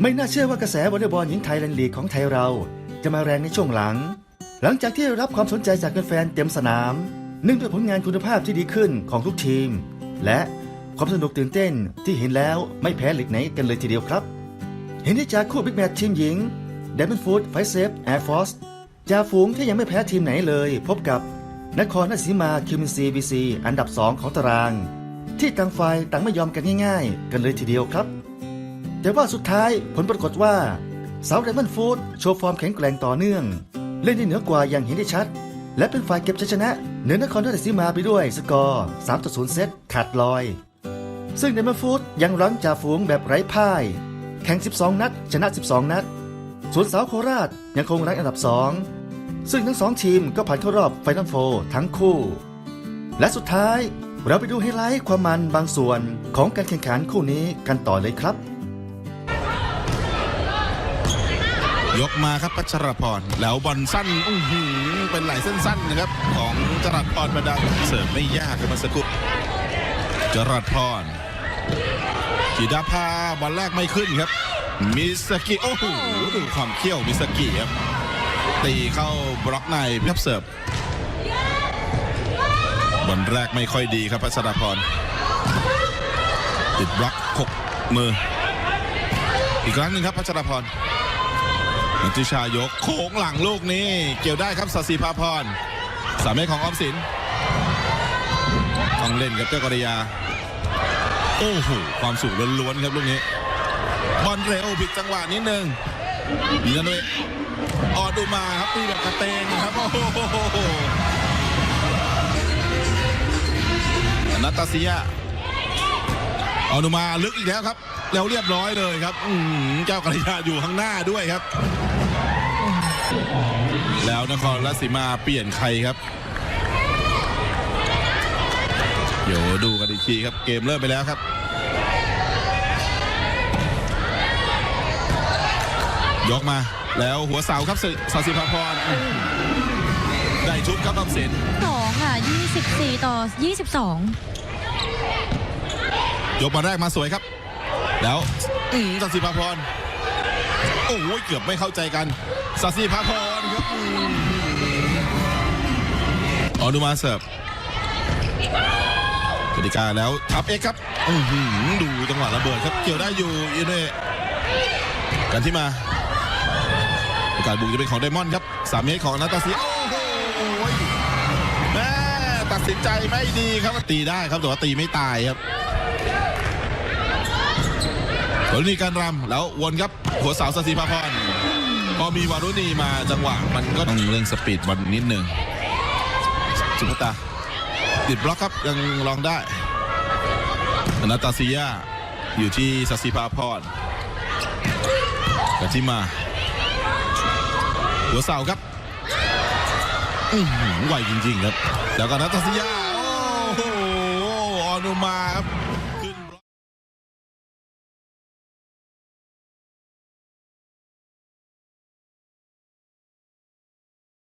ไม่น่าเชื่อว่ากระแสวอลเลย์บอลหญิงไทยแลนด์ลีกของไทยเรา จะมาแรงในช่วงหลัง หลังจากที่รับความสนใจจากแฟนเต็มสนาม เนื่องด้วยผลงานคุณภาพที่ดีขึ้นของทุกทีม และความสนุกตื่นเต้นที่เห็นแล้วไม่แพ้ลีกไหนกันเลยทีเดียวครับ เห็นได้จากคู่บิ๊กแมตช์ทีมหญิง d ดม o นฟูดไฟเซฟแอร์ฟอร์สจ่าฝูงที่ยังไม่แพ้ทีมไหนเลย พบกับนครราชสีมาคิวมินซีบีซีอันดับ 2 ของตาราง ที่ต่างฝ่ายต่างไม่ยอมกันง่าย ๆ กันเลยทีเดียวครับ แต่ว่าสุดท้ายผลปรากฏว่าสาวไดมอนด์ฟูดโชว์ฟอร์มแข็งแกร่งต่อเนื่อง เล่นได้เหนือกว่าอย่างเห็นได้ชัด และเป็นฝ่ายเก็บชัยชนะเหนือนครราชสีมาไปด้วยสกอร์3ต่อ0เซตขาดลอย ซึ่งไดมอนด์ฟูดยังรั้งจ่าฝูงแบบไร้พ่าย แข่ง 12 นัด ชนะ 12 นัด ส่วนสาวโคราชยังคงรั้งอันดับ 2 ซึ่งทั้งสองทีมก็ผ่านเข้ารอบไฟนอลโฟทั้งคู่ และสุดท้ายเราไปดูไฮไลท์ความมันบางส่วนของการแข่งขันคู่นี้กันต่อเลยครับ ยกมาครับพัชรพรแล้วบอลสั้นอื้อหือเป็นไหลเส้นสั้นนะครับ ของจรัสพรบรรดาเสิร์ฟไม่ยากครับมาสกครู่จรัสพรกีดาพาบอลแรกไม่ขึ้นครับ มิสกิโอ้โหดูความเขี้ยวมิสกิครับตีเข้าบล็อกในเพียบเสิร์ฟบอลแรกไม่ค่อยดีครับพัชรพรติดบล็อกหกมือ อีกครั้งหนึ่งครับพัชรพร นันทิชายกโค้งหลังลูกนี้ เกี่ยวได้ครับสศิภาพรสามเมตรของออมสินต้องเล่นกับเจ้ากริยา โอ้โหความสูงล้วนๆครับลูกนี้บอลเร็วผิดจังหวะนิดนึงดีนะด้วยออดูมาครับตีแบบกระเตงครับโอ้โหนัตตาเซียออดูมาลึกอีกแล้วครับ แล้วเรียบร้อยเลยครับอืเจ้ากริยาอยู่ข้างหน้าด้วยครับ แล้วนครราชสีมาเปลี่ยนใครครับเดี๋ยวดูกันอีกทีครับเกมเริ่มไปแล้วครับ ยกมาแล้วหัวเสาครับสสศิภาพรอื้อหือได้ชุบครับออมสินสองค่ะ 24 ต่อ 22 ยกมาแรกมาสวยครับ แล้วอืมสศิภาพร โอ้ยเกือบไม่เข้าใจกันสศิภาพรครับออนุมาเสิร์ฟกติกาแล้วทับเอ็กครับอือหือดูจังหวะระเบิดครับ เกี่ยวได้อยู่ยูเน่กันที่มาโอกาสบุกจะเป็นของไดมอนด์ครับสามเมตรของนาตาซีโอ้โหแม่ตัดสินใจไม่ดีครับตีได้ครับแต่ว่าตีไม่ตายครับ วรุณีการรำแล้ววนครับหัวเสาสศิภาพรพอมีวารุณีมาจังหวะมันก็ต้องเร่งสปีดบอลนิดหนึ่งสุภตาติดบล็อกครับยังลองได้นาตาซิยาอยู่ที่สศิภาพรกันที่มา หัวเสาครับอื้อหือไวจริงๆครับ แล้วก็นาตาซิยา โอ้โหออนุมา